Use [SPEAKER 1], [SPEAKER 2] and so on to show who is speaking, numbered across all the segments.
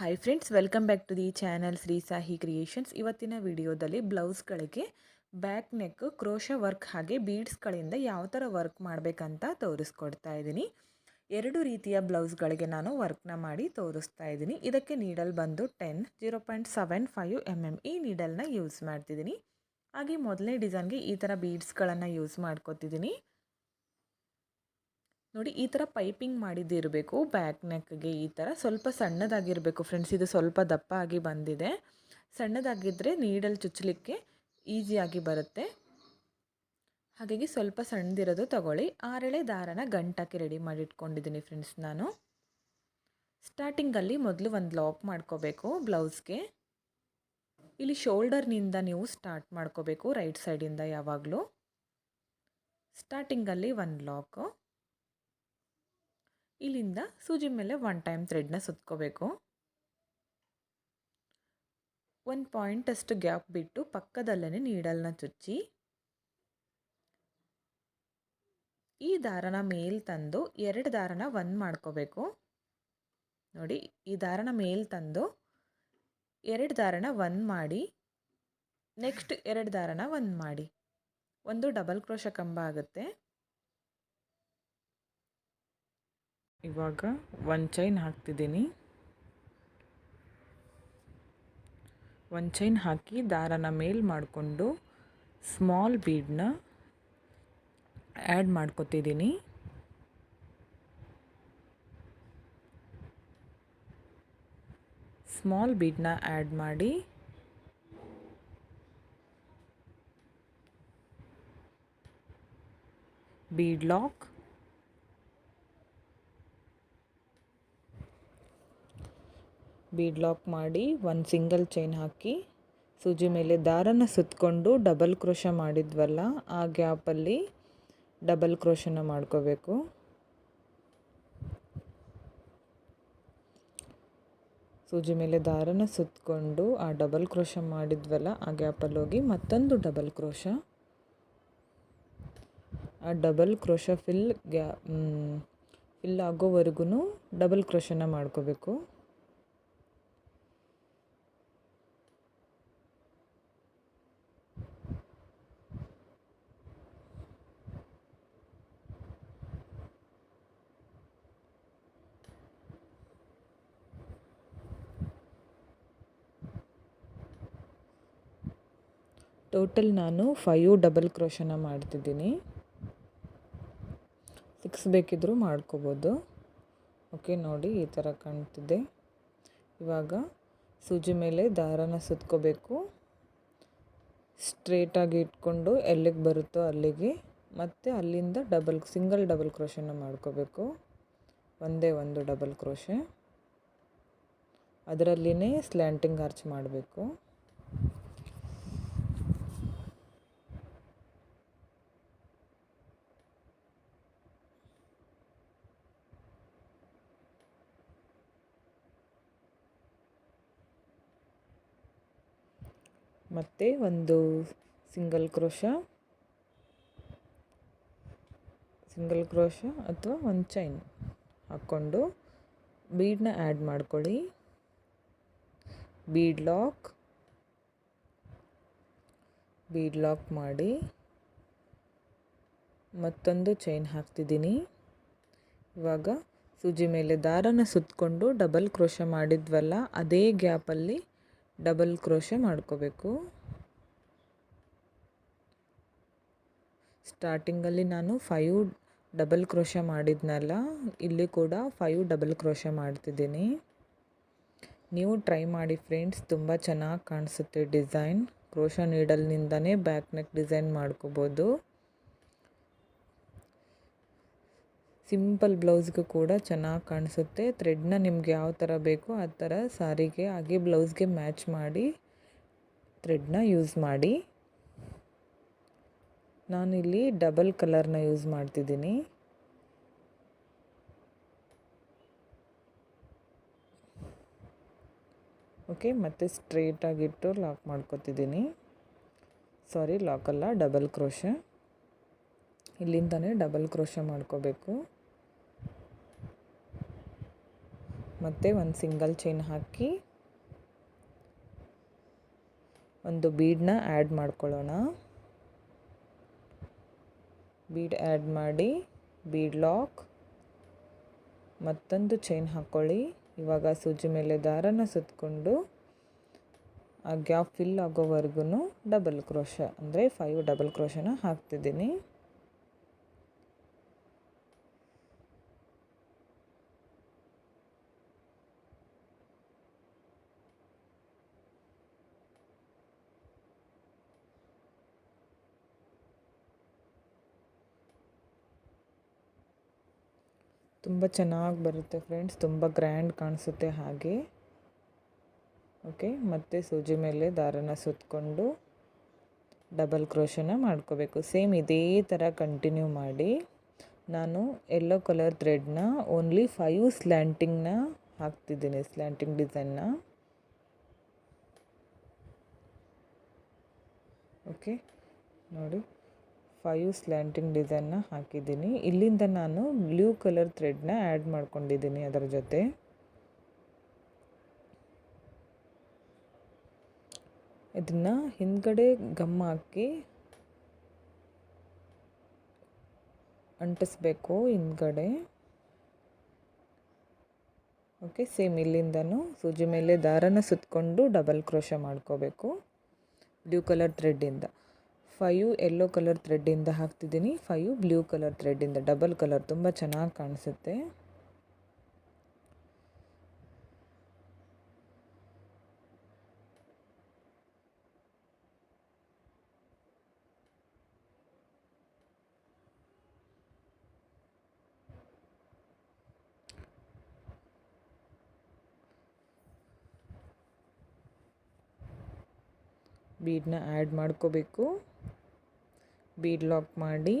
[SPEAKER 1] Hi friends welcome back to the channel Shri Sahi creations ಇವತ್ತಿನ ವಿಡಿಯೋದಲ್ಲಿ ಬ್ಲೌಸ್ಗಳಿಗೆ back neck crochet work ಹಾಗೆ ಬೀಡ್ಸ್ಗಳಿಂದ ಯಾವ ಥರ ವರ್ಕ್ ಮಾಡಬೇಕಂತ ತೋರಿಸ್ಕೊಡ್ತಾ ಇದ್ದೀನಿ. ಎರಡು ರೀತಿಯ ಬ್ಲೌಸ್ಗಳಿಗೆ ನಾನು ವರ್ಕ್ನ ಮಾಡಿ ತೋರಿಸ್ತಾ ಇದ್ದೀನಿ. ಇದಕ್ಕೆ ನೀಡಲ್ ಬಂದು ten zero point seven five M M ಈ ನೀಡಲ್ನ ಯೂಸ್ ಮಾಡ್ತಿದ್ದೀನಿ. ಹಾಗೆ ಮೊದಲನೇ ಡಿಸೈನ್ಗೆ ಈ ಥರ ಬೀಡ್ಸ್ಗಳನ್ನು ಯೂಸ್ ಮಾಡ್ಕೊತಿದ್ದೀನಿ. ನೋಡಿ, ಈ ಥರ ಪೈಪಿಂಗ್ ಮಾಡಿದ್ದಿರಬೇಕು ಬ್ಯಾಕ್ ನೆಕ್ಗೆ ಈ ಥರ ಸ್ವಲ್ಪ ಸಣ್ಣದಾಗಿರಬೇಕು ಫ್ರೆಂಡ್ಸ್, ಇದು ಸ್ವಲ್ಪ ದಪ್ಪ ಆಗಿ ಬಂದಿದೆ. ಸಣ್ಣದಾಗಿದ್ದರೆ ನೀಡಲ್ಲಿ ಚುಚ್ಚಲಿಕ್ಕೆ ಈಸಿಯಾಗಿ ಬರುತ್ತೆ. ಹಾಗಾಗಿ ಸ್ವಲ್ಪ ಸಣ್ಣದಿರೋದು ತಗೊಳ್ಳಿ. ಆರೆಳೆ ದಾರನ ಗಂಟಾಕಿ ರೆಡಿ ಮಾಡಿ ಇಟ್ಕೊಂಡಿದ್ದೀನಿ ಫ್ರೆಂಡ್ಸ್ ನಾನು. ಸ್ಟಾರ್ಟಿಂಗಲ್ಲಿ ಮೊದಲು ಒಂದು ಲಾಕ್ ಮಾಡ್ಕೋಬೇಕು ಬ್ಲೌಸ್ಗೆ. ಇಲ್ಲಿ ಶೋಲ್ಡರ್ನಿಂದ ನೀವು ಸ್ಟಾರ್ಟ್ ಮಾಡ್ಕೋಬೇಕು, ರೈಟ್ ಸೈಡಿಂದ ಯಾವಾಗಲೂ. ಸ್ಟಾರ್ಟಿಂಗಲ್ಲಿ ಒಂದು ಲಾಕು. ಇಲ್ಲಿಂದ ಸೂಜಿ ಮೇಲೆ ಒನ್ ಟೈಮ್ ಥ್ರೆಡ್ನ ಸುತ್ಕೋಬೇಕು. ಒಂದು ಪಾಯಿಂಟ್ ಅಷ್ಟು ಗ್ಯಾಪ್ ಬಿಟ್ಟು ಪಕ್ಕದಲ್ಲೇ ನೀಡಲ್ನ ಚುಚ್ಚಿ. ಈ ದಾರನ ಮೇಲ್ ತಂದು ಎರಡು ದಾರನ ಒಂದು ಮಾಡ್ಕೋಬೇಕು. ನೋಡಿ, ಈ ದಾರನ ಮೇಲ್ ತಂದು ಎರಡು ದಾರನ ಒಂದು ಮಾಡಿ ನೆಕ್ಸ್ಟ್ ಎರಡು ದಾರನ ಒಂದು ಮಾಡಿ. ಒಂದು ಡಬಲ್ ಕ್ರೋಶ ಕಂಬ ಆಗುತ್ತೆ. ಇವಾಗ ಒಂದು ಚೈನ್ ಹಾಕ್ತಿದ್ದೀನಿ. ಒಂದು ಚೈನ್ ಹಾಕಿ ದಾರನ ಮೇಲ್ ಮಾಡಿಕೊಂಡು ಸ್ಮಾಲ್ ಬೀಡನ್ನ ಆ್ಯಡ್ ಮಾಡ್ಕೋತಿದ್ದೀನಿ. ಸ್ಮಾಲ್ ಬೀಡನ್ನ ಆ್ಯಡ್ ಮಾಡಿ ಬೀಡ್ ಲಾಕ್ ಬೀಡ್ ಲಾಕ್ ಮಾಡಿ ಒಂದು ಸಿಂಗಲ್ ಚೈನ್ ಹಾಕಿ ಸೂಜಿ ಮೇಲೆ ದಾರನ ಸುತ್ತಕೊಂಡು ಡಬಲ್ ಕ್ರೋಶ ಮಾಡಿದ್ವಲ್ಲ, ಆ ಗ್ಯಾಪಲ್ಲಿ ಡಬಲ್ ಕ್ರೋಶನ ಮಾಡ್ಕೋಬೇಕು. ಸೂಜಿ ಮೇಲೆ ದಾರನ ಸುತ್ತಕೊಂಡು ಆ ಡಬಲ್ ಕ್ರೋಶ ಮಾಡಿದ್ವಲ್ಲ, ಆ ಗ್ಯಾಪಲ್ಲಿ ಹೋಗಿ ಮತ್ತೊಂದು ಡಬಲ್ ಕ್ರೋಶ. ಆ ಡಬಲ್ ಕ್ರೋಶ ಫಿಲ್ ಗ್ಯಾ ಫಿಲ್ ಆಗೋವರೆಗೂ ಡಬಲ್ ಕ್ರೋಶನ ಮಾಡ್ಕೋಬೇಕು. ಟೋಟಲ್ ನಾನು ಫೈವ್ ಡಬಲ್ ಕ್ರೋಶನ ಮಾಡ್ತಿದ್ದೀನಿ. ಸಿಕ್ಸ್ ಬೇಕಿದ್ದರೂ ಮಾಡ್ಕೋಬೋದು. ಓಕೆ, ನೋಡಿ ಈ ಥರ ಕಾಣ್ತಿದೆ. ಇವಾಗ ಸೂಜಿ ಮೇಲೆ ದಾರನ ಸುತ್ಕೋಬೇಕು. ಸ್ಟ್ರೇಟಾಗಿ ಇಟ್ಕೊಂಡು ಎಲ್ಲಿಗೆ ಬರುತ್ತೋ ಅಲ್ಲಿಗೆ, ಮತ್ತು ಅಲ್ಲಿಂದ ಡಬಲ್, ಸಿಂಗಲ್ ಡಬಲ್ ಕ್ರೋಶನ ಮಾಡ್ಕೋಬೇಕು. ಒಂದೇ ಒಂದು ಡಬಲ್ ಕ್ರೋಶೆ. ಅದರಲ್ಲಿನೇ ಸ್ಲ್ಯಾಂಟಿಂಗ್ ಆರ್ಚ್ ಮಾಡಬೇಕು. ಮತ್ತು ಒಂದು ಸಿಂಗಲ್ ಕ್ರೋಶ ಸಿಂಗಲ್ ಕ್ರೋಶ ಅಥವಾ ಒಂದು ಚೈನ್ ಹಾಕ್ಕೊಂಡು ಬೀಡನ್ನ ಆ್ಯಡ್ ಮಾಡ್ಕೊಳ್ಳಿ. ಬೀಡ್ ಲಾಕ್ ಬೀಡ್ ಲಾಕ್ ಮಾಡಿ. ಮತ್ತೊಂದು ಚೈನ್ ಹಾಕ್ತಿದ್ದೀನಿ. ಇವಾಗ ಸೂಜಿ ಮೇಲೆ ದಾರನ ಸುತ್ತಕೊಂಡು ಡಬಲ್ ಕ್ರೋಶ ಮಾಡಿದ್ವಲ್ಲ, ಅದೇ ಗ್ಯಾಪಲ್ಲಿ ಡಬಲ್ ಕ್ರೋಶ ಮಾಡ್ಕೋಬೇಕು. ಸ್ಟಾರ್ಟಿಂಗಲ್ಲಿ ನಾನು ಫೈವ್ ಡಬಲ್ ಕ್ರೋಶೆ ಮಾಡಿದ್ನಲ್ಲ, ಇಲ್ಲಿ ಕೂಡ ಫೈವ್ ಡಬಲ್ ಕ್ರೋಶೆ ಮಾಡ್ತಿದ್ದೀನಿ. ನೀವು ಟ್ರೈ ಮಾಡಿ ಫ್ರೆಂಡ್ಸ್, ತುಂಬ ಚೆನ್ನಾಗಿ ಕಾಣಿಸುತ್ತೆ ಡಿಸೈನ್. ಕ್ರೋಶ ನೀಡಲ್ನಿಂದನೇ ಬ್ಯಾಕ್ ನೆಕ್ ಡಿಸೈನ್ ಮಾಡ್ಕೋಬೋದು. ಸಿಂಪಲ್ ಬ್ಲೌಸ್ಗೂ ಕೂಡ ಚೆನ್ನಾಗಿ ಕಾಣಿಸುತ್ತೆ. ಥ್ರೆಡ್ನ ನಿಮ್ಗೆ ಯಾವ ಥರ ಬೇಕೋ ಆ ಥರ ಸಾರಿಗೆ ಹಾಗೆ ಬ್ಲೌಸ್ಗೆ ಮ್ಯಾಚ್ ಮಾಡಿ ಥ್ರೆಡ್ನ ಯೂಸ್ ಮಾಡಿ. ನಾನಿಲ್ಲಿ ಡಬಲ್ ಕಲರ್ನ ಯೂಸ್ ಮಾಡ್ತಿದ್ದೀನಿ. ಓಕೆ, ಮತ್ತು ಸ್ಟ್ರೇಟಾಗಿಟ್ಟು ಲಾಕ್ ಮಾಡ್ಕೋತಿದ್ದೀನಿ. ಸಾರಿ, ಲಾಕಲ್ಲ, ಡಬಲ್ ಕ್ರೋಶ. ಇಲ್ಲಿಂದನೇ ಡಬಲ್ ಕ್ರೋಶ ಮಾಡ್ಕೋಬೇಕು. ಮತ್ತು ಒಂದು ಸಿಂಗಲ್ ಚೈನ್ ಹಾಕಿ ಒಂದು ಬೀಡನ್ನ ಆ್ಯಡ್ ಮಾಡ್ಕೊಳ್ಳೋಣ. ಬೀಡ್ ಆ್ಯಡ್ ಮಾಡಿ, ಬೀಡ್ ಲಾಕ್, ಮತ್ತೊಂದು ಚೈನ್ ಹಾಕ್ಕೊಳ್ಳಿ ಇವಾಗ ಸೂಜಿ ಮೇಲೆ ದಾರನ ಸುತ್ತಕೊಂಡು ಆ ಗ್ಯಾಪ್ ಫಿಲ್ ಆಗೋವರೆಗೂ ಡಬಲ್ ಕ್ರೋಶ, ಅಂದರೆ ಫೈವ್ ಡಬಲ್ ಕ್ರೋಶನ ಹಾಕ್ತಿದ್ದೀನಿ. ತುಂಬ ಚೆನ್ನಾಗಿ ಬರುತ್ತೆ ಫ್ರೆಂಡ್ಸ್. ತುಂಬ ಗ್ರ್ಯಾಂಡ್ ಕಾಣಿಸುತ್ತೆ ಹಾಗೆ. ಓಕೆ, ಮತ್ತು ಸೂಜಿ ಮೇಲೆ ದಾರನ ಸುತ್ತಕೊಂಡು ಡಬಲ್ ಕ್ರೋಶನ ಮಾಡ್ಕೋಬೇಕು. ಸೇಮ್ ಇದೇ ಥರ ಕಂಟಿನ್ಯೂ ಮಾಡಿ ನಾನು ಎಲ್ಲೋ ಕಲರ್ ಥ್ರೆಡ್ನ ಓನ್ಲಿ ಫೈವ್ ಸ್ಲ್ಯಾಂಟಿಂಗ್ನ ಹಾಕ್ತಿದ್ದೀನಿ, ಸ್ಲ್ಯಾಂಟಿಂಗ್ ಡಿಸೈನ್ನ. ಓಕೆ, ನೋಡಿ. ಫೈವ್ ಸ್ಲ್ಯಾಂಟಿಂಗ್ ಡಿಸೈನ್ನ ಹಾಕಿದ್ದೀನಿ. ಇಲ್ಲಿಂದ ನಾನು ಬ್ಲೂ ಕಲರ್ ಥ್ರೆಡ್ನ ಆ್ಯಡ್ ಮಾಡ್ಕೊಂಡಿದ್ದೀನಿ ಅದರ ಜೊತೆ. ಇದನ್ನು ಹಿಂದ್ಗಡೆ ಗಮ್ ಹಾಕಿ ಅಂಟಿಸ್ಬೇಕು ಹಿಂದ್ಗಡೆ. ಓಕೆ ಸೇಮ್ ಇಲ್ಲಿಂದನೂ ಸೂಜಿ ಮೇಲೆ ದಾರನ ಸುತ್ತಕೊಂಡು ಡಬಲ್ ಕ್ರೋಶ ಮಾಡ್ಕೋಬೇಕು. ಬ್ಲೂ ಕಲರ್ ಥ್ರೆಡ್ಡಿಂದ ಫೈವ್ ಎಲ್ಲೋ ಕಲರ್ ಥ್ರೆಡ್ಡಿಂದ ಹಾಕ್ತಿದ್ದೀನಿ. ಫೈವ್ ಬ್ಲೂ ಕಲರ್ ಥ್ರೆಡ್ಡಿಂದ, ಡಬಲ್ ಕಲರ್ ತುಂಬ ಚೆನ್ನಾಗಿ ಕಾಣಿಸುತ್ತೆ. ಬೀಡನ್ನ ಆ್ಯಡ್ ಮಾಡ್ಕೋಬೇಕು. ಬೀಡ್ ಲಾಕ್ ಮಾಡಿ.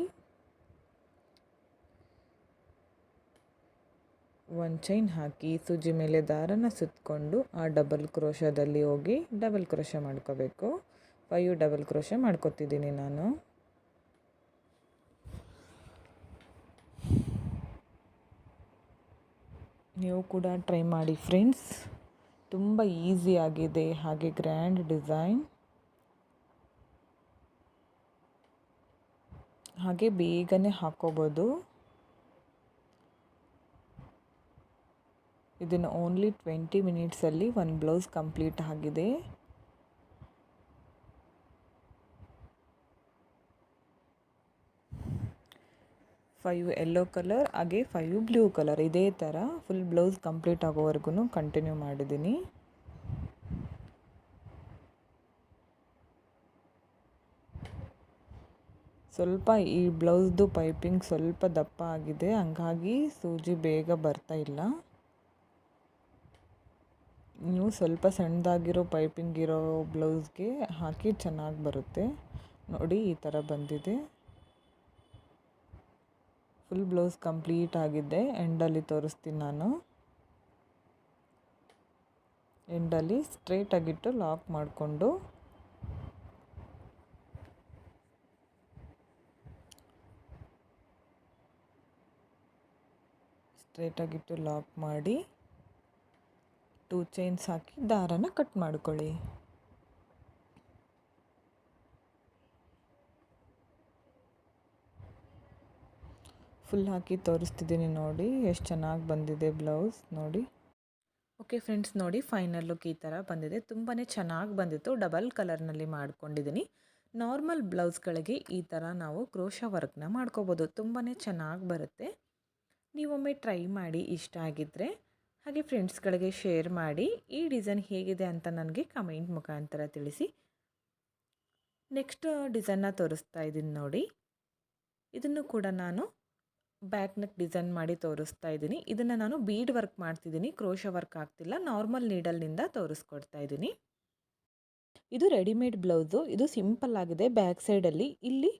[SPEAKER 1] ಒಂದು ಚೈನ್ ಹಾಕಿ ಸೂಜಿ ಮೇಲೆ ದಾರನ ಸುತ್ತಕೊಂಡು ಆ ಡಬಲ್ ಕ್ರೋಶದಲ್ಲಿ ಹೋಗಿ ಡಬಲ್ ಕ್ರೋಶ ಮಾಡ್ಕೋಬೇಕು. ಫೈವ್ ಡಬಲ್ ಕ್ರೋಶ ಮಾಡ್ಕೋತಿದ್ದೀನಿ ನಾನು. ನೀವು ಕೂಡ ಟ್ರೈ ಮಾಡಿ ಫ್ರೆಂಡ್ಸ್. ತುಂಬ ಆಗಿದೆ, ಹಾಗೆ ಗ್ರ್ಯಾಂಡ್ ಡಿಸೈನ್. ಹಾಗೆ ಬೇಗನೆ ಹಾಕೋಬೋದು. ಇದನ್ನು ಓನ್ಲಿ ಟ್ವೆಂಟಿ ಮಿನಿಟ್ಸಲ್ಲಿ ಒಂದು ಬ್ಲೌಸ್ ಕಂಪ್ಲೀಟ್ ಆಗಿದೆ. ಫೈವ್ ಯೆಲ್ಲೋ ಕಲರ್ ಹಾಗೆ ಫೈವ್ ಬ್ಲೂ ಕಲರ್ ಇದೇ ಥರ ಫುಲ್ ಬ್ಲೌಸ್ ಕಂಪ್ಲೀಟ್ ಆಗೋವರೆಗೂ ಕಂಟಿನ್ಯೂ ಮಾಡಿದ್ದೀನಿ. ಸ್ವಲ್ಪ ಈ ಬ್ಲೌಸ್ದು ಪೈಪಿಂಗ್ ಸ್ವಲ್ಪ ದಪ್ಪ ಆಗಿದೆ. ಹಂಗಾಗಿ ಸೂಜಿ ಬೇಗ ಬರ್ತಾ ಇಲ್ಲ. ನೀವು ಸ್ವಲ್ಪ ಸಣ್ಣದಾಗಿರೋ ಪೈಪಿಂಗ್ ಇರೋ ಬ್ಲೌಸ್ಗೆ ಹಾಕಿ ಚೆನ್ನಾಗಿ ಬರುತ್ತೆ. ನೋಡಿ, ಈ ಥರ ಬಂದಿದೆ. ಫುಲ್ ಬ್ಲೌಸ್ ಕಂಪ್ಲೀಟ್ ಆಗಿದೆ. ಎಂಡಲ್ಲಿ ತೋರಿಸ್ತೀನಿ ನಾನು. ಎಂಡಲ್ಲಿ ಸ್ಟ್ರೇಟಾಗಿಟ್ಟು ಲಾಕ್ ಮಾಡಿಕೊಂಡು ಸ್ಟ್ರೇಟಾಗಿಟ್ಟು ಲಾಕ್ ಮಾಡಿ ಟೂ ಚೈನ್ಸ್ ಹಾಕಿ ದಾರನ ಕಟ್ ಮಾಡ್ಕೊಳ್ಳಿ. ಫುಲ್ ಹಾಕಿ ತೋರಿಸ್ತಿದ್ದೀನಿ ನೋಡಿ, ಎಷ್ಟು ಚೆನ್ನಾಗಿ ಬಂದಿದೆ ಬ್ಲೌಸ್ ನೋಡಿ. ಓಕೆ ಫ್ರೆಂಡ್ಸ್, ನೋಡಿ ಫೈನಲ್ ಲುಕ್ ಈ ಥರ ಬಂದಿದೆ. ತುಂಬಾ ಚೆನ್ನಾಗಿ ಬಂದಿತ್ತು, ಡಬಲ್ ಕಲರ್ನಲ್ಲಿ ಮಾಡ್ಕೊಂಡಿದ್ದೀನಿ. ನಾರ್ಮಲ್ ಬ್ಲೌಸ್ಗಳಿಗೆ ಈ ಥರ ನಾವು ಕ್ರೋಶ ವರ್ಕ್ನ ಮಾಡ್ಕೋಬೋದು. ತುಂಬಾ ಚೆನ್ನಾಗಿ ಬರುತ್ತೆ. ನೀವೊಮ್ಮೆ ಟ್ರೈ ಮಾಡಿ ಇಷ್ಟ ಆಗಿದ್ದರೆ ಹಾಗೆ ಫ್ರೆಂಡ್ಸ್ಗಳಿಗೆ ಶೇರ್ ಮಾಡಿ ಈ ಡಿಸೈನ್ ಹೇಗಿದೆ ಅಂತ ನನಗೆ ಕಮೆಂಟ್ ಮುಖಾಂತರ ತಿಳಿಸಿ. ನೆಕ್ಸ್ಟ್ ಡಿಸೈನ್ನ ತೋರಿಸ್ತಾ ಇದ್ದೀನಿ ನೋಡಿ. ಇದನ್ನು ಕೂಡ ನಾನು ಬ್ಯಾಕ್ ನೆಕ್ ಡಿಸೈನ್ ಮಾಡಿ ತೋರಿಸ್ತಾ ಇದ್ದೀನಿ. ಇದನ್ನು ನಾನು ಬೀಡ್ ವರ್ಕ್ ಮಾಡ್ತಿದ್ದೀನಿ. ಕ್ರೋಶ ವರ್ಕ್ ಆಗ್ತಿಲ್ಲ. ನಾರ್ಮಲ್ ನೀಡಲ್ನಿಂದ ತೋರಿಸ್ಕೊಡ್ತಾ ಇದ್ದೀನಿ. ಇದು ರೆಡಿಮೇಡ್ ಬ್ಲೌಸು ಇದು ಸಿಂಪಲ್ ಆಗಿದೆ. ಬ್ಯಾಕ್ ಸೈಡಲ್ಲಿ ಇಲ್ಲಿ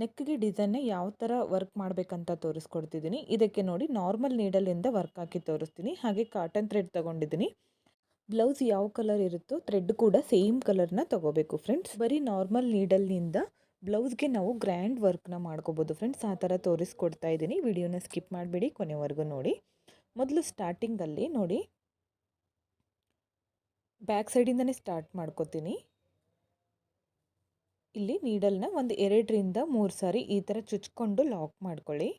[SPEAKER 1] ನೆಕ್ಗೆ ಡಿಸೈನ್ನ ಯಾವ ಥರ ವರ್ಕ್ ಮಾಡಬೇಕಂತ ತೋರಿಸ್ಕೊಡ್ತಿದ್ದೀನಿ. ಇದಕ್ಕೆ ನೋಡಿ ನಾರ್ಮಲ್ ನೀಡಲಿಂದ ವರ್ಕ್ ಹಾಕಿ ತೋರಿಸ್ತೀನಿ. ಹಾಗೆ ಕಾಟನ್ ಥ್ರೆಡ್ ತೊಗೊಂಡಿದ್ದೀನಿ. ಬ್ಲೌಸ್ ಯಾವ ಕಲರ್ ಇರುತ್ತೋ ಥ್ರೆಡ್ ಕೂಡ ಸೇಮ್ ಕಲರ್ನ ತೊಗೋಬೇಕು ಫ್ರೆಂಡ್ಸ್. ಬರೀ ನಾರ್ಮಲ್ ನೀಡಲ್ನಿಂದ ಬ್ಲೌಸ್ಗೆ ನಾವು ಗ್ರ್ಯಾಂಡ್ ವರ್ಕ್ನ ಮಾಡ್ಕೋಬೋದು ಫ್ರೆಂಡ್ಸ್. ಆ ಥರ ತೋರಿಸ್ಕೊಡ್ತಾ ಇದ್ದೀನಿ. ವಿಡಿಯೋನ ಸ್ಕಿಪ್ ಮಾಡಿಬಿಡಿ, ಕೊನೆವರೆಗೂ ನೋಡಿ. ಮೊದಲು ಸ್ಟಾರ್ಟಿಂಗಲ್ಲಿ ನೋಡಿ, ಬ್ಯಾಕ್ ಸೈಡಿಂದನೇ ಸ್ಟಾರ್ಟ್ ಮಾಡ್ಕೋತೀನಿ. ಇಲ್ಲಿ ನೀಡಲ್ನ ಒಂದು ಎರಡರಿಂದ ಮೂರು ಸಾರಿ ಈ ಥರ ಚುಚ್ಕೊಂಡು ಲಾಕ್ ಮಾಡ್ಕೊಳ್ಳಿ.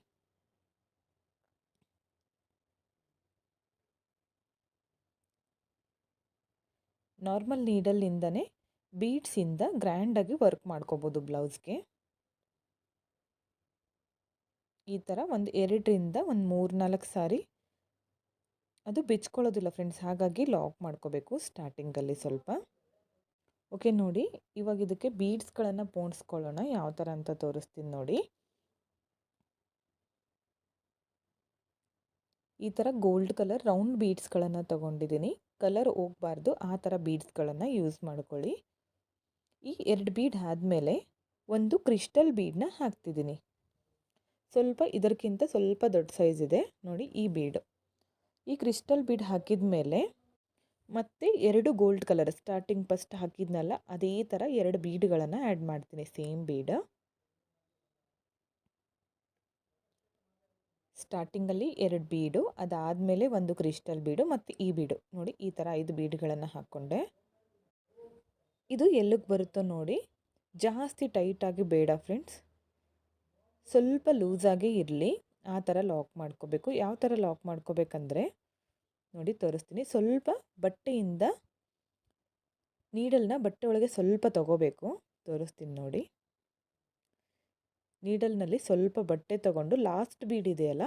[SPEAKER 1] ನಾರ್ಮಲ್ ನೀಡಲ್ಲಿಂದನೇ ಬೀಡ್ಸಿಂದ ಗ್ರ್ಯಾಂಡಾಗಿ ವರ್ಕ್ ಮಾಡ್ಕೋಬೋದು ಬ್ಲೌಸ್ಗೆ ಈ ಥರ ಒಂದು ಎರಡರಿಂದ ಒಂದು ಮೂರು ನಾಲ್ಕು ಸಾರಿ ಅದು ಬಿಚ್ಕೊಳ್ಳೋದಿಲ್ಲ ಫ್ರೆಂಡ್ಸ್ ಹಾಗಾಗಿ ಲಾಕ್ ಮಾಡ್ಕೋಬೇಕು ಸ್ಟಾರ್ಟಿಂಗಲ್ಲಿ ಸ್ವಲ್ಪ. ಓಕೆ, ನೋಡಿ. ಇವಾಗ ಇದಕ್ಕೆ ಬೀಡ್ಸ್ಗಳನ್ನು ಪೋಣಿಸ್ಕೊಳ್ಳೋಣ. ಯಾವ ಥರ ಅಂತ ತೋರಿಸ್ತೀನಿ ನೋಡಿ. ಈ ಥರ ಗೋಲ್ಡ್ ಕಲರ್ ರೌಂಡ್ ಬೀಡ್ಸ್ಗಳನ್ನು ತೊಗೊಂಡಿದ್ದೀನಿ. ಕಲರ್ ಹೋಗಬಾರ್ದು. ಆ ಥರ ಬೀಡ್ಸ್ಗಳನ್ನು ಯೂಸ್ ಮಾಡ್ಕೊಳ್ಳಿ. ಈ ಎರಡು ಬೀಡ್ ಆದಮೇಲೆ ಒಂದು ಕ್ರಿಸ್ಟಲ್ ಬೀಡನ್ನ ಹಾಕ್ತಿದ್ದೀನಿ. ಸ್ವಲ್ಪ ಇದಕ್ಕಿಂತ ಸ್ವಲ್ಪ ದೊಡ್ಡ ಸೈಜ್ ಇದೆ. ನೋಡಿ ಈ ಬೀಡು ಈ ಕ್ರಿಸ್ಟಲ್ ಬೀಡ್ ಹಾಕಿದ ಮೇಲೆ ಮತ್ತೆ ಎರಡು ಗೋಲ್ಡ್ ಕಲರ್ ಸ್ಟಾರ್ಟಿಂಗ್ ಫಸ್ಟ್ ಹಾಕಿದ್ನಲ್ಲ, ಅದೇ ಥರ ಎರಡು ಬೀಡ್ಗಳನ್ನು ಆ್ಯಡ್ ಮಾಡ್ತೀನಿ ಸೇಮ್ ಬೀಡ್ ಸ್ಟಾರ್ಟಿಂಗಲ್ಲಿ ಎರಡು ಬೀಡು ಅದಾದಮೇಲೆ ಒಂದು ಕ್ರಿಸ್ಟಲ್ ಬೀಡು ಮತ್ತು ಈ ಬೀಡು ನೋಡಿ, ಈ ಥರ ಐದು ಬೀಡ್ಗಳನ್ನು ಹಾಕ್ಕೊಂಡೆ ಇದು ಎಲ್ಲಿಗೆ ಬರುತ್ತೋ ನೋಡಿ, ಜಾಸ್ತಿ ಟೈಟಾಗಿ ಬೇಡ ಫ್ರೆಂಡ್ಸ್ ಸ್ವಲ್ಪ ಲೂಸಾಗಿ ಇರಲಿ, ಆ ಥರ ಲಾಕ್ ಮಾಡ್ಕೋಬೇಕು. ಯಾವ ಥರ ಲಾಕ್ ಮಾಡ್ಕೋಬೇಕಂದ್ರೆ ನೋಡಿ ತೋರಿಸ್ತೀನಿ. ಸ್ವಲ್ಪ ಬಟ್ಟೆಯಿಂದ ನೀಡಲ್ನ ಬಟ್ಟೆ ಒಳಗೆ ಸ್ವಲ್ಪ ತಗೋಬೇಕು. ತೋರಿಸ್ತೀನಿ ನೋಡಿ. ನೀಡಲ್ನಲ್ಲಿ ಸ್ವಲ್ಪ ಬಟ್ಟೆ ತಗೊಂಡು ಲಾಸ್ಟ್ ಬೀಡ್ ಇದೆಯಲ್ಲ,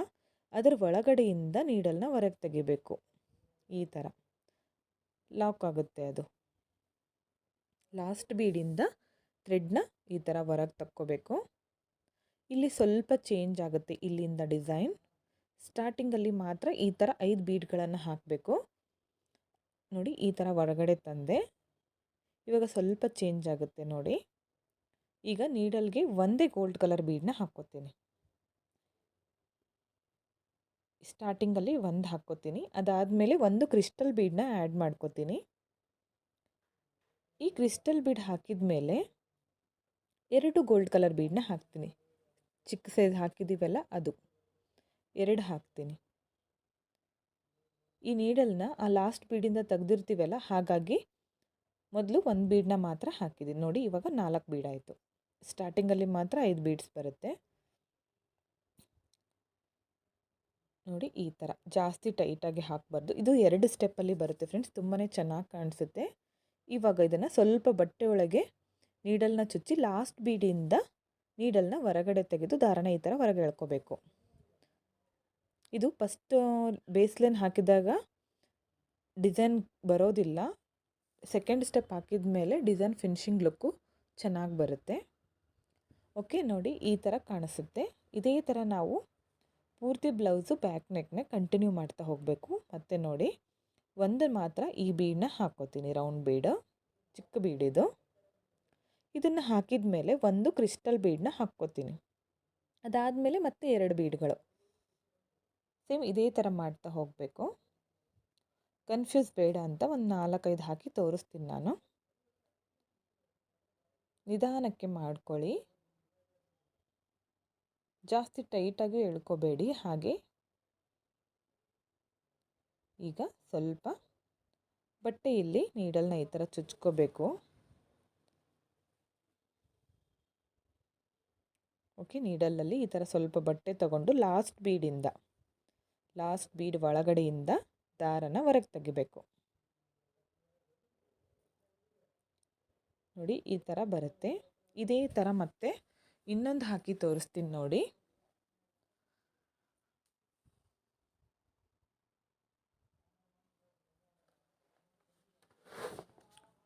[SPEAKER 1] ಅದರ ಒಳಗಡೆಯಿಂದ ನೀಡಲ್ನ ಹೊರಗೆ ತೆಗಿಬೇಕು. ಈ ಥರ. ಲಾಕ್ ಆಗುತ್ತೆ ಅದು. ಲಾಸ್ಟ್ ಬೀಡಿಂದ ಥ್ರೆಡ್ನ ಈ ಥರ ಹೊರಗೆ ತಕ್ಕೋಬೇಕು. ಇಲ್ಲಿ ಸ್ವಲ್ಪ ಚೇಂಜ್ ಆಗುತ್ತೆ ಇಲ್ಲಿಂದ ಡಿಸೈನ್. ಸ್ಟಾರ್ಟಿಂಗಲ್ಲಿ ಮಾತ್ರ ಈ ಥರ ಐದು ಬೀಡ್ಗಳನ್ನು ಹಾಕಬೇಕು. ನೋಡಿ ಈ ಥರ ಹೊರಗಡೆ ತಂದೆ. ಇವಾಗ ಸ್ವಲ್ಪ ಚೇಂಜ್ ಆಗುತ್ತೆ ನೋಡಿ. ಈಗ ನೀಡಲ್ಗೆ ಒಂದೇ ಗೋಲ್ಡ್ ಕಲರ್ ಬೀಡನ್ನ ಹಾಕ್ಕೋತೀನಿ. ಸ್ಟಾರ್ಟಿಂಗಲ್ಲಿ ಒಂದು ಹಾಕ್ಕೋತೀನಿ. ಅದಾದಮೇಲೆ ಒಂದು ಕ್ರಿಸ್ಟಲ್ ಬೀಡನ್ನ ಆ್ಯಡ್ ಮಾಡ್ಕೋತೀನಿ. ಈ ಕ್ರಿಸ್ಟಲ್ ಬೀಡ್ ಹಾಕಿದ ಮೇಲೆ ಎರಡು ಗೋಲ್ಡ್ ಕಲರ್ ಬೀಡನ್ನ ಹಾಕ್ತೀನಿ. ಚಿಕ್ಕ ಸೈಜ್ ಹಾಕಿದ್ದೀವಲ್ಲ ಅದು. ಎರಡು ಹಾಕ್ತೀನಿ. ಈ ನೀಡಲ್ನ ಆ ಲಾಸ್ಟ್ ಬೀಡಿಂದ ತೆಗೆದಿರ್ತೀವಲ್ಲ, ಹಾಗಾಗಿ ಮೊದಲು ಒಂದು ಬೀಡನ್ನ ಮಾತ್ರ ಹಾಕಿದ್ದೀನಿ ನೋಡಿ, ಇವಾಗ ನಾಲ್ಕು ಬೀಡಾಯಿತು ಸ್ಟಾರ್ಟಿಂಗಲ್ಲಿ ಮಾತ್ರ ಐದು ಬೀಡ್ಸ್ ಬರುತ್ತೆ. ನೋಡಿ, ಈ ಥರ ಜಾಸ್ತಿ ಟೈಟಾಗಿ ಹಾಕಬಾರ್ದು. ಇದು ಎರಡು ಸ್ಟೆಪ್ಪಲ್ಲಿ ಬರುತ್ತೆ ಫ್ರೆಂಡ್ಸ್ ತುಂಬಾ ಚೆನ್ನಾಗಿ ಕಾಣಿಸುತ್ತೆ. ಇವಾಗ ಇದನ್ನು ಸ್ವಲ್ಪ ಬಟ್ಟೆ ಒಳಗೆ ನೀಡಲ್ನ ಚುಚ್ಚಿ ಲಾಸ್ಟ್ ಬೀಡಿಂದ ನೀಡಲ್ನ ಹೊರಗಡೆ ತೆಗೆದು ದಾರನ ಈ ಥರ ಹೊರಗೆ ಎಳ್ಕೋಬೇಕು. ಇದು ಫಸ್ಟ್ ಬೇಸ್ಲೈನ್ ಹಾಕಿದಾಗ ಡಿಸೈನ್ ಬರೋದಿಲ್ಲ. ಸೆಕೆಂಡ್ ಸ್ಟೆಪ್ ಹಾಕಿದ ಮೇಲೆ ಡಿಸೈನ್ ಫಿನಿಶಿಂಗ್ ಲುಕ್ಕು ಚೆನ್ನಾಗಿ ಬರುತ್ತೆ. ಓಕೆ, ನೋಡಿ ಈ ಥರ ಕಾಣಿಸುತ್ತೆ. ಇದೇ ಥರ ನಾವು ಪೂರ್ತಿ ಬ್ಲೌಸು ಬ್ಯಾಕ್ ನೆಕ್ನ ಕಂಟಿನ್ಯೂ ಮಾಡ್ತಾ ಹೋಗಬೇಕು. ಮತ್ತು ನೋಡಿ, ಒಂದು ಮಾತ್ರ ಈ ಬೀಡನ್ನ ಹಾಕೋತೀನಿ, ರೌಂಡ್ ಬೀಡು, ಚಿಕ್ಕ ಬೀಡಿದು ಇದನ್ನು ಹಾಕಿದ ಮೇಲೆ ಒಂದು ಕ್ರಿಸ್ಟಲ್ ಬೀಡನ್ನ ಹಾಕ್ಕೋತೀನಿ. ಅದಾದಮೇಲೆ ಮತ್ತೆ ಎರಡು ಬೀಡ್ಗಳು. ಸೇಮ್ ಇದೇ ಥರ ಮಾಡ್ತಾ ಹೋಗಬೇಕು. ಕನ್ಫ್ಯೂಸ್ ಬೇಡ ಅಂತ ಒಂದು ನಾಲ್ಕೈದು ಹಾಕಿ ತೋರಿಸ್ತೀನಿ ನಾನು. ನಿಧಾನಕ್ಕೆ ಮಾಡ್ಕೊಳ್ಳಿ. ಜಾಸ್ತಿ ಟೈಟಾಗಿ ಎಳ್ಕೋಬೇಡಿ, ಹಾಗೆ. ಈಗ ಸ್ವಲ್ಪ ಬಟ್ಟೆಯಲ್ಲಿ ನೀಡಲ್ನ ಈ ಥರ ಚುಚ್ಕೋಬೇಕು. ಓಕೆ ನೀಡಲಲ್ಲಿ ಈ ಥರ ಸ್ವಲ್ಪ ಬಟ್ಟೆ ತಗೊಂಡು ಲಾಸ್ಟ್ ಬೀಡಿಂದ ಲಾಸ್ಟ್ ಬೀಡ್ ಒಳಗಡೆಯಿಂದ ದಾರನ ಹೊರಗೆ ತೆಗಿಬೇಕು. ನೋಡಿ, ಈ ಥರ ಬರುತ್ತೆ. ಇದೇ ಥರ ಮತ್ತೆ ಇನ್ನೊಂದು ಹಾಕಿ ತೋರಿಸ್ತೀನಿ ನೋಡಿ.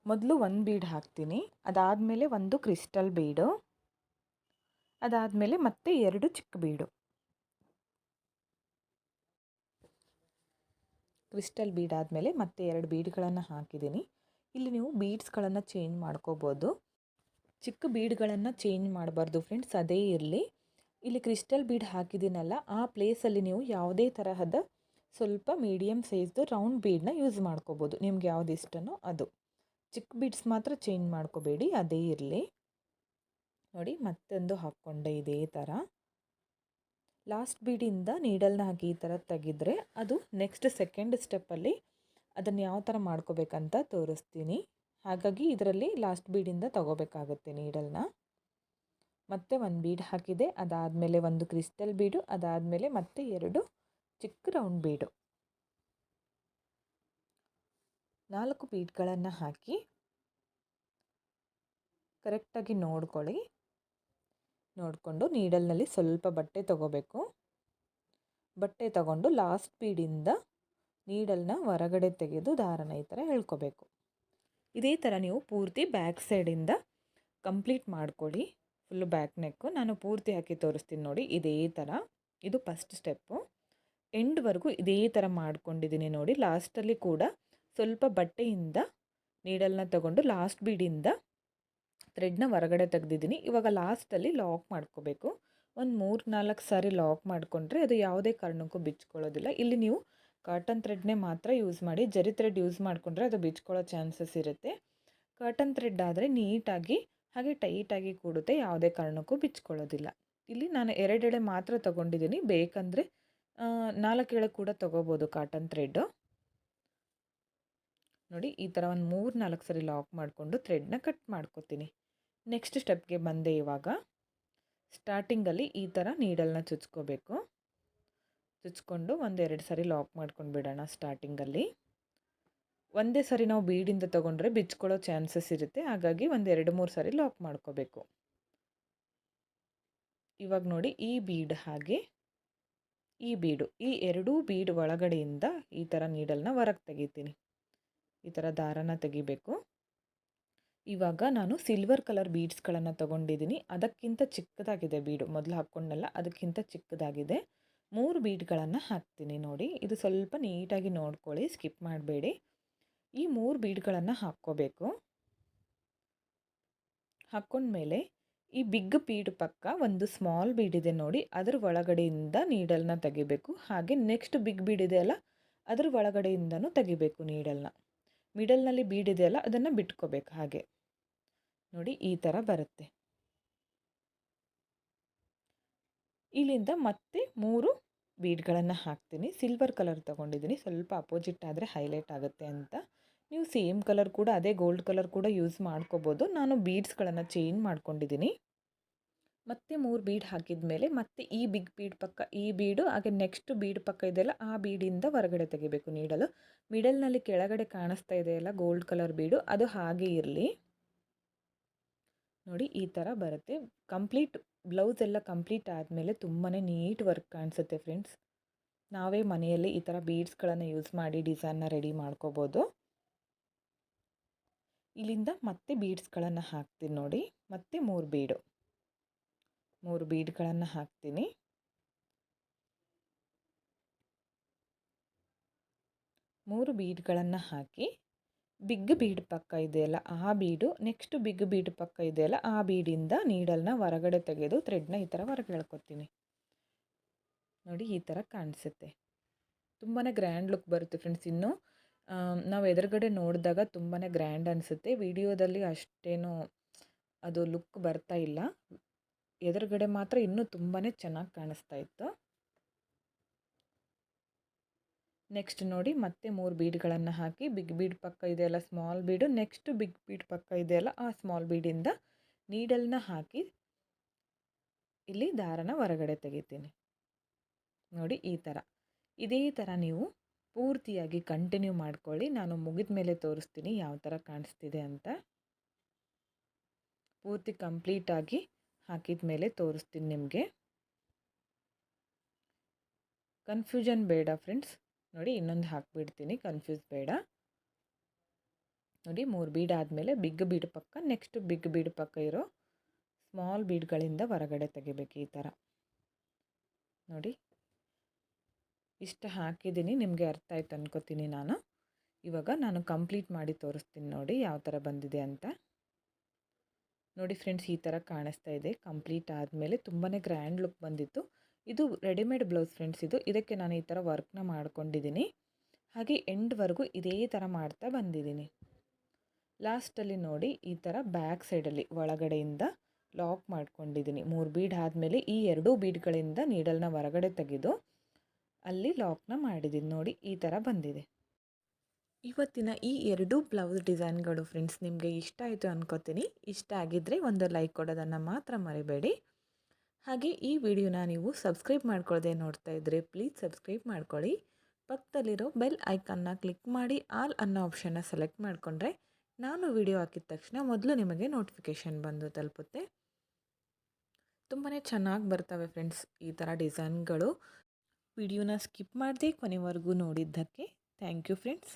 [SPEAKER 1] ಮೊದಲು ಒಂದು ಬೀಡ್ ಹಾಕ್ತೀನಿ. ಅದಾದಮೇಲೆ ಒಂದು ಕ್ರಿಸ್ಟಲ್ ಬೀಡು. ಅದಾದಮೇಲೆ ಮತ್ತೆ ಎರಡು ಚಿಕ್ಕ ಬೀಡು. ಕ್ರಿಸ್ಟಲ್ ಬೀಡ್ ಆದಮೇಲೆ ಮತ್ತೆ ಎರಡು ಬೀಡ್ಗಳನ್ನು ಹಾಕಿದ್ದೀನಿ. ಇಲ್ಲಿ ನೀವು ಬೀಡ್ಸ್ಗಳನ್ನು ಚೇಂಜ್ ಮಾಡ್ಕೋಬೋದು. ಚಿಕ್ಕ ಬೀಡ್ಗಳನ್ನು ಚೇಂಜ್ ಮಾಡಬಾರ್ದು ಫ್ರೆಂಡ್ಸ್, ಅದೇ ಇರಲಿ. ಇಲ್ಲಿ ಕ್ರಿಸ್ಟಲ್ ಬೀಡ್ ಹಾಕಿದ್ದೀನಲ್ಲ, ಆ ಪ್ಲೇಸಲ್ಲಿ ನೀವು ಯಾವುದೇ ತರಹದ ಸ್ವಲ್ಪ ಮೀಡಿಯಮ್ ಸೈಜ್ದು ರೌಂಡ್ ಬೀಡನ್ನ ಯೂಸ್ ಮಾಡ್ಕೋಬೋದು. ನಿಮ್ಗೆ ಯಾವ್ದು ಇಷ್ಟನೋ ಅದು. ಚಿಕ್ಕ ಬೀಡ್ಸ್ ಮಾತ್ರ ಚೇಂಜ್ ಮಾಡ್ಕೋಬೇಡಿ, ಅದೇ ಇರಲಿ. ನೋಡಿ, ಮತ್ತೊಂದು ಹಾಕ್ಕೊಂಡೆ ಇದೇ ಥರ ಲಾಸ್ಟ್ ಬೀಡಿಂದ ನೀಡಲ್ನ ಹಾಕಿ ಈ ಥರ ತೆಗೆದ್ರೆ ಅದು ನೆಕ್ಸ್ಟ್ ಸೆಕೆಂಡ್ ಸ್ಟೆಪ್ಪಲ್ಲಿ ಅದನ್ನು ಯಾವ ಥರ ಮಾಡ್ಕೋಬೇಕಂತ ತೋರಿಸ್ತೀನಿ. ಹಾಗಾಗಿ ಇದರಲ್ಲಿ ಲಾಸ್ಟ್ ಬೀಡಿಂದ ತಗೋಬೇಕಾಗುತ್ತೆ ನೀಡಲ್ನ ಮತ್ತೆ ಒಂದು ಬೀಡ್ ಹಾಕಿದೆ, ಅದಾದಮೇಲೆ ಒಂದು ಕ್ರಿಸ್ಟಲ್ ಬೀಡು, ಅದಾದಮೇಲೆ ಮತ್ತೆ ಎರಡು ಚಿಕ್ಕ ರೌಂಡ್ ಬೀಡು. ನಾಲ್ಕು ಬೀಡ್ಗಳನ್ನು ಹಾಕಿ ಕರೆಕ್ಟಾಗಿ ನೋಡ್ಕೊಳ್ಳಿ. ನೋಡಿಕೊಂಡು ನೀಡಲ್ನಲ್ಲಿ ಸ್ವಲ್ಪ ಬಟ್ಟೆ ತಗೋಬೇಕು. ಬಟ್ಟೆ ತಗೊಂಡು ಲಾಸ್ಟ್ ಪೀಡಿಂದ ನೀಡಲ್ನ ಹೊರಗಡೆ ತೆಗೆದು ದಾರನ ಈ ಥರ ಎಳ್ಕೋಬೇಕು ಇದೇ ಥರ ನೀವು ಪೂರ್ತಿ ಬ್ಯಾಕ್ ಸೈಡಿಂದ ಕಂಪ್ಲೀಟ್ ಮಾಡ್ಕೊಳ್ಳಿ ಫುಲ್ಲು ಬ್ಯಾಕ್ ನೆಕ್ಕು. ನಾನು ಪೂರ್ತಿ ಹಾಕಿ ತೋರಿಸ್ತೀನಿ ನೋಡಿ, ಇದೇ ಥರ. ಇದು ಫಸ್ಟ್ ಸ್ಟೆಪ್ಪು. ಎಂಡ್ವರೆಗೂ ಇದೇ ಥರ ಮಾಡ್ಕೊಂಡಿದ್ದೀನಿ ನೋಡಿ. ಲಾಸ್ಟಲ್ಲಿ ಕೂಡ ಸ್ವಲ್ಪ ಬಟ್ಟೆಯಿಂದ ನೀಡಲ್ನ ತಗೊಂಡು ಲಾಸ್ಟ್ ಬೀಡಿಂದ ಥ್ರೆಡ್ನ ಹೊರಗಡೆ ತೆಗೆದಿದ್ದೀನಿ. ಇವಾಗ ಲಾಸ್ಟಲ್ಲಿ ಲಾಕ್ ಮಾಡ್ಕೋಬೇಕು. ಒಂದು ಮೂರು ನಾಲ್ಕು ಸಾರಿ ಲಾಕ್ ಮಾಡಿಕೊಂಡ್ರೆ ಅದು ಯಾವುದೇ ಕಾರಣಕ್ಕೂ ಬಿಚ್ಕೊಳ್ಳೋದಿಲ್ಲ. ಇಲ್ಲಿ ನೀವು ಕಾಟನ್ ಥ್ರೆಡ್ನೇ ಮಾತ್ರ ಯೂಸ್ ಮಾಡಿ, ಜರಿ ಥ್ರೆಡ್ ಯೂಸ್ ಮಾಡಿಕೊಂಡ್ರೆ ಅದು ಬಿಚ್ಕೊಳ್ಳೋ ಚಾನ್ಸಸ್ ಇರುತ್ತೆ. ಕಾಟನ್ ಥ್ರೆಡ್ ಆದರೆ ನೀಟಾಗಿ, ಹಾಗೆ ಟೈಟಾಗಿ ಕೂಡುತ್ತೆ, ಯಾವುದೇ ಕಾರಣಕ್ಕೂ ಬಿಚ್ಕೊಳ್ಳೋದಿಲ್ಲ. ಇಲ್ಲಿ ನಾನು ಎರಡೆಳೆ ಮಾತ್ರ ತೊಗೊಂಡಿದ್ದೀನಿ. ಬೇಕಂದರೆ ನಾಲ್ಕು ಎಳೆ ಕೂಡ ತೊಗೋಬೋದು ಕಾಟನ್ ಥ್ರೆಡ್ಡು. ನೋಡಿ ಈ ಥರ ಒಂದು ಮೂರು ನಾಲ್ಕು ಸರಿ ಲಾಕ್ ಮಾಡಿಕೊಂಡು ಥ್ರೆಡ್ನ ಕಟ್ ಮಾಡ್ಕೊತೀನಿ. ನೆಕ್ಸ್ಟ್ ಸ್ಟೆಪ್ಗೆ ಬಂದೆ ಇವಾಗ. ಸ್ಟಾರ್ಟಿಂಗಲ್ಲಿ ಈ ಥರ ನೀಡಲ್ನ ಚುಚ್ಕೋಬೇಕು. ಚುಚ್ಕೊಂಡು ಒಂದೆರಡು ಸರಿ ಲಾಕ್ ಮಾಡ್ಕೊಂಡು ಬಿಡೋಣ ಸ್ಟಾರ್ಟಿಂಗಲ್ಲಿ. ಒಂದೇ ಸರಿ ನಾವು ಬೀಡಿಂದ ತೊಗೊಂಡ್ರೆ ಬಿಚ್ಕೊಳ್ಳೋ ಚಾನ್ಸಸ್ ಇರುತ್ತೆ. ಹಾಗಾಗಿ ಒಂದು ಎರಡು ಮೂರು ಸರಿ ಲಾಕ್ ಮಾಡ್ಕೋಬೇಕು. ಇವಾಗ ನೋಡಿ ಈ ಬೀಡ್ ಹಾಗೆ, ಈ ಬೀಡು, ಈ ಎರಡೂ ಬೀಡ್ ಒಳಗಡೆಯಿಂದ ಈ ಥರ ನೀಡಲ್ನ ಹೊರಗೆ ತೆಗಿತೀನಿ. ಈ ಥರ ದಾರನ ತೆಗಿಬೇಕು. ಇವಾಗ ನಾನು ಸಿಲ್ವರ್ ಕಲರ್ ಬೀಡ್ಸ್ಗಳನ್ನು ತೊಗೊಂಡಿದ್ದೀನಿ ಅದಕ್ಕಿಂತ ಚಿಕ್ಕದಾಗಿದೆ ಬೀಡು ಮೊದಲು ಹಾಕ್ಕೊಂಡಲ್ಲ ಅದಕ್ಕಿಂತ ಚಿಕ್ಕದಾಗಿದೆ. ಮೂರು ಬೀಡ್ಗಳನ್ನು ಹಾಕ್ತೀನಿ ನೋಡಿ. ಇದು ಸ್ವಲ್ಪ ನೀಟಾಗಿ ನೋಡ್ಕೊಳ್ಳಿ ಸ್ಕಿಪ್ ಮಾಡಬೇಡಿ. ಈ ಮೂರು ಬೀಡ್ಗಳನ್ನು ಹಾಕ್ಕೋಬೇಕು. ಹಾಕ್ಕೊಂಡ್ಮೇಲೆ ಈ ಬಿಗ್ ಬೀಡ್ ಪಕ್ಕ ಒಂದು ಸ್ಮಾಲ್ ಬೀಡ್ ಇದೆ ನೋಡಿ. ಅದರ ಒಳಗಡೆಯಿಂದ ನೀಡಲ್ನ ತೆಗಿಬೇಕು. ಹಾಗೆ ನೆಕ್ಸ್ಟ್ ಬಿಗ್ ಬೀಡ್ ಇದೆಯಲ್ಲ ಅದ್ರ ಒಳಗಡೆಯಿಂದನೂ ತೆಗಿಬೇಕು ನೀಡಲ್ನ ಮಿಡಲ್ನಲ್ಲಿ ಬೀಡ್ ಇದೆಯಲ್ಲ ಅದನ್ನು ಬಿಟ್ಕೋಬೇಕು ಹಾಗೆ. ನೋಡಿ ಈ ಥರ ಬರುತ್ತೆ. ಇಲ್ಲಿಂದ ಮತ್ತೆ ಮೂರು ಬೀಡ್ಗಳನ್ನು ಹಾಕ್ತೀನಿ. ಸಿಲ್ವರ್ ಕಲರ್ ತೊಗೊಂಡಿದ್ದೀನಿ. ಸ್ವಲ್ಪ ಅಪೋಸಿಟ್ ಆದರೆ ಹೈಲೈಟ್ ಆಗುತ್ತೆ ಅಂತ. ನೀವು ಸೇಮ್ ಕಲರ್ ಕೂಡ, ಅದೇ ಗೋಲ್ಡ್ ಕಲರ್ ಕೂಡ ಯೂಸ್ ಮಾಡ್ಕೋಬೋದು. ನಾನು ಬೀಡ್ಸ್ಗಳನ್ನು ಚೇಂಜ್ ಮಾಡ್ಕೊಂಡಿದ್ದೀನಿ. ಮತ್ತೆ ಮೂರು ಬೀಡ್ ಹಾಕಿದ ಮೇಲೆ ಮತ್ತೆ ಈ ಬಿಗ್ ಬೀಡ್ ಪಕ್ಕ, ಈ ಬೀಡು, ಹಾಗೆ ನೆಕ್ಸ್ಟ್ ಬೀಡ್ ಪಕ್ಕ ಇದೆಯಲ್ಲ ಆ ಬೀಡಿಂದ ಹೊರಗಡೆ ತೆಗಿಬೇಕು ನೀಡಲು. ಮಿಡಲ್ನಲ್ಲಿ ಕೆಳಗಡೆ ಕಾಣಿಸ್ತಾ ಇದೆಯಲ್ಲ ಗೋಲ್ಡ್ ಕಲರ್ ಬೀಡು, ಅದು ಹಾಗೆ ಇರಲಿ. ನೋಡಿ, ಈ ಥರ ಬರುತ್ತೆ. ಕಂಪ್ಲೀಟ್ ಬ್ಲೌಸ್ ಎಲ್ಲ ಕಂಪ್ಲೀಟ್ ಆದಮೇಲೆ ತುಂಬಾ ನೀಟ್ ವರ್ಕ್ ಕಾಣಿಸುತ್ತೆ ಫ್ರೆಂಡ್ಸ್ ನಾವೇ ಮನೆಯಲ್ಲಿ ಈ ಥರ ಬೀಡ್ಸ್ಗಳನ್ನು ಯೂಸ್ ಮಾಡಿ ಡಿಸೈನ್ನ ರೆಡಿ ಮಾಡ್ಕೋಬೋದು. ಇಲ್ಲಿಂದ ಮತ್ತೆ ಬೀಡ್ಸ್ಗಳನ್ನು ಹಾಕ್ತೀನಿ ನೋಡಿ, ಮತ್ತೆ ಮೂರು ಬೀಡು. ಮೂರು ಬೀಡ್ಗಳನ್ನು ಹಾಕ್ತೀನಿ. ಮೂರು ಬೀಡ್ಗಳನ್ನು ಹಾಕಿ, ಬಿಗ್ ಬೀಡ್ ಪಕ್ಕ ಇದೆಯಲ್ಲ ಆ ಬೀಡು, ನೆಕ್ಸ್ಟ್ ಬಿಗ್ ಬೀಡ್ ಪಕ್ಕ ಇದೆಯಲ್ಲ ಆ ಬೀಡಿಂದ ನೀಡಲ್ನ ಹೊರಗಡೆ ತೆಗೆದು ಥ್ರೆಡ್ನ ಈ ಥರ ಹೊರಗೆ ಎಳ್ಕೊತೀನಿ. ನೋಡಿ ಈ ಥರ ಕಾಣಿಸುತ್ತೆ. ತುಂಬಾ ಗ್ರ್ಯಾಂಡ್ ಲುಕ್ ಬರುತ್ತೆ ಫ್ರೆಂಡ್ಸ್ ಇನ್ನು. ನಾವು ಎದುರುಗಡೆ ನೋಡಿದಾಗ ತುಂಬಾ ಗ್ರ್ಯಾಂಡ್ ಅನಿಸುತ್ತೆ. ವಿಡಿಯೋದಲ್ಲಿ ಅಷ್ಟೇನೂ ಅದು ಲುಕ್ ಬರ್ತಾ ಇಲ್ಲ. ಎದುರುಗಡೆ ಮಾತ್ರ ಇನ್ನೂ ತುಂಬಾ ಚೆನ್ನಾಗಿ ಕಾಣಿಸ್ತಾ ಇತ್ತು. ನೆಕ್ಸ್ಟ್ ನೋಡಿ ಮತ್ತೆ ಮೂರು ಬೀಡ್ಗಳನ್ನು ಹಾಕಿ, ಬಿಗ್ ಬೀಡ್ ಪಕ್ಕ ಇದೆಯಲ್ಲ small bead, next big bead ಪಕ್ಕ ಇದೆಯಲ್ಲ ಆ ಸ್ಮಾಲ್ ಬೀಡಿಂದ ನೀಡಲ್ನ ಹಾಕಿ ಇಲ್ಲಿ ದಾರನ ಹೊರಗಡೆ ತೆಗಿತೀನಿ. ನೋಡಿ ಈ ಥರ ಇದೇ ಥರ ನೀವು ಪೂರ್ತಿಯಾಗಿ ಕಂಟಿನ್ಯೂ ಮಾಡ್ಕೊಳ್ಳಿ. ನಾನು ಮುಗಿದ ಮೇಲೆ ತೋರಿಸ್ತೀನಿ ಯಾವ ಥರ ಕಾಣಿಸ್ತಿದೆ ಅಂತ. ಪೂರ್ತಿ ಕಂಪ್ಲೀಟಾಗಿ ಹಾಕಿದ ಮೇಲೆ ತೋರಿಸ್ತೀನಿ ನಿಮಗೆ. ಕನ್ಫ್ಯೂಷನ್ ಬೇಡ ಫ್ರೆಂಡ್ಸ್ ನೋಡಿ ಇನ್ನೊಂದು ಹಾಕಿಬಿಡ್ತೀನಿ ಕನ್ಫ್ಯೂಸ್ ಬೇಡ. ನೋಡಿ ಮೂರು ಬೀಡ್ ಆದಮೇಲೆ ಬಿಗ್ ಬೀಡ್ ಪಕ್ಕ ನೆಕ್ಸ್ಟ್ ಬಿಗ್ ಬೀಡ್ ಪಕ್ಕ ಇರೋ ಸ್ಮಾಲ್ ಬೀಡ್ಗಳಿಂದ ಹೊರಗಡೆ ತೆಗಿಬೇಕು ಈ ಥರ ನೋಡಿ. ಇಷ್ಟು ಹಾಕಿದ್ದೀನಿ, ನಿಮಗೆ ಅರ್ಥ ಆಯ್ತು ಅನ್ಕೋತೀನಿ ನಾನು. ಇವಾಗ ನಾನು ಕಂಪ್ಲೀಟ್ ಮಾಡಿ ತೋರಿಸ್ತೀನಿ ನೋಡಿ ಯಾವ ಥರ ಬಂದಿದೆ ಅಂತ. ನೋಡಿ ಫ್ರೆಂಡ್ಸ್, ಈ ಥರ ಕಾಣಿಸ್ತಾ ಇದೆ. ಕಂಪ್ಲೀಟ್ ಆದಮೇಲೆ ತುಂಬಾ ಗ್ರ್ಯಾಂಡ್ ಲುಕ್ ಬಂದಿತ್ತು. ಇದು ರೆಡಿಮೇಡ್ ಬ್ಲೌಸ್ ಫ್ರೆಂಡ್ಸ್ ಇದು. ಇದಕ್ಕೆ ನಾನು ಈ ಥರ ವರ್ಕ್ನ ಮಾಡ್ಕೊಂಡಿದ್ದೀನಿ. ಹಾಗೆ ಎಂಡ್ವರೆಗೂ ಇದೇ ಥರ ಮಾಡ್ತಾ ಬಂದಿದ್ದೀನಿ. ಲಾಸ್ಟಲ್ಲಿ ನೋಡಿ ಈ ಥರ ಬ್ಯಾಕ್ ಸೈಡಲ್ಲಿ ಒಳಗಡೆಯಿಂದ ಲಾಕ್ ಮಾಡ್ಕೊಂಡಿದ್ದೀನಿ. ಮೂರು ಬೀಡ್ ಆದಮೇಲೆ ಈ ಎರಡೂ ಬೀಡ್ಗಳಿಂದ ನೀಡಲ್ನ ಹೊರಗಡೆ ತೆಗೆದು ಅಲ್ಲಿ ಲಾಕ್ನ ಮಾಡಿದ್ದೀನಿ. ನೋಡಿ ಈ ಥರ ಬಂದಿದೆ. ಇವತ್ತಿನ ಈ ಎರಡು ಬ್ಲೌಸ್ ಡಿಸೈನ್ಗಳು ಫ್ರೆಂಡ್ಸ್ ನಿಮಗೆ ಇಷ್ಟ ಆಯಿತು ಅನ್ಕೋತೀನಿ. ಇಷ್ಟ ಆಗಿದ್ದರೆ ಒಂದು ಲೈಕ್ ಕೊಡೋದನ್ನು ಮಾತ್ರ ಮರಿಬೇಡಿ. ಹಾಗೆ ಈ ವಿಡಿಯೋನ ನೀವು ಸಬ್ಸ್ಕ್ರೈಬ್ ಮಾಡ್ಕೊಳ್ಳದೆ ನೋಡ್ತಾ ಇದ್ದರೆ ಪ್ಲೀಸ್ ಸಬ್ಸ್ಕ್ರೈಬ್ ಮಾಡ್ಕೊಳ್ಳಿ. ಪಕ್ಕದಲ್ಲಿರೋ ಬೆಲ್ ಐಕನ್ನ ಕ್ಲಿಕ್ ಮಾಡಿ ಆಲ್ ಅನ್ನೋ ಆಪ್ಷನ್ನ ಸೆಲೆಕ್ಟ್ ಮಾಡಿಕೊಂಡ್ರೆ ನಾನು ವಿಡಿಯೋ ಹಾಕಿದ ತಕ್ಷಣ ಮೊದಲು ನಿಮಗೆ ನೋಟಿಫಿಕೇಷನ್ ಬಂದು ತಲುಪುತ್ತೆ. ತುಂಬಾ ಚೆನ್ನಾಗಿ ಬರ್ತವೆ ಫ್ರೆಂಡ್ಸ್ ಈ ಥರ ಡಿಸೈನ್ಗಳು. ವಿಡಿಯೋನ ಸ್ಕಿಪ್ ಮಾಡದೆ ಕೊನೆವರೆಗೂ ನೋಡಿದ್ದಕ್ಕೆ thank you friends.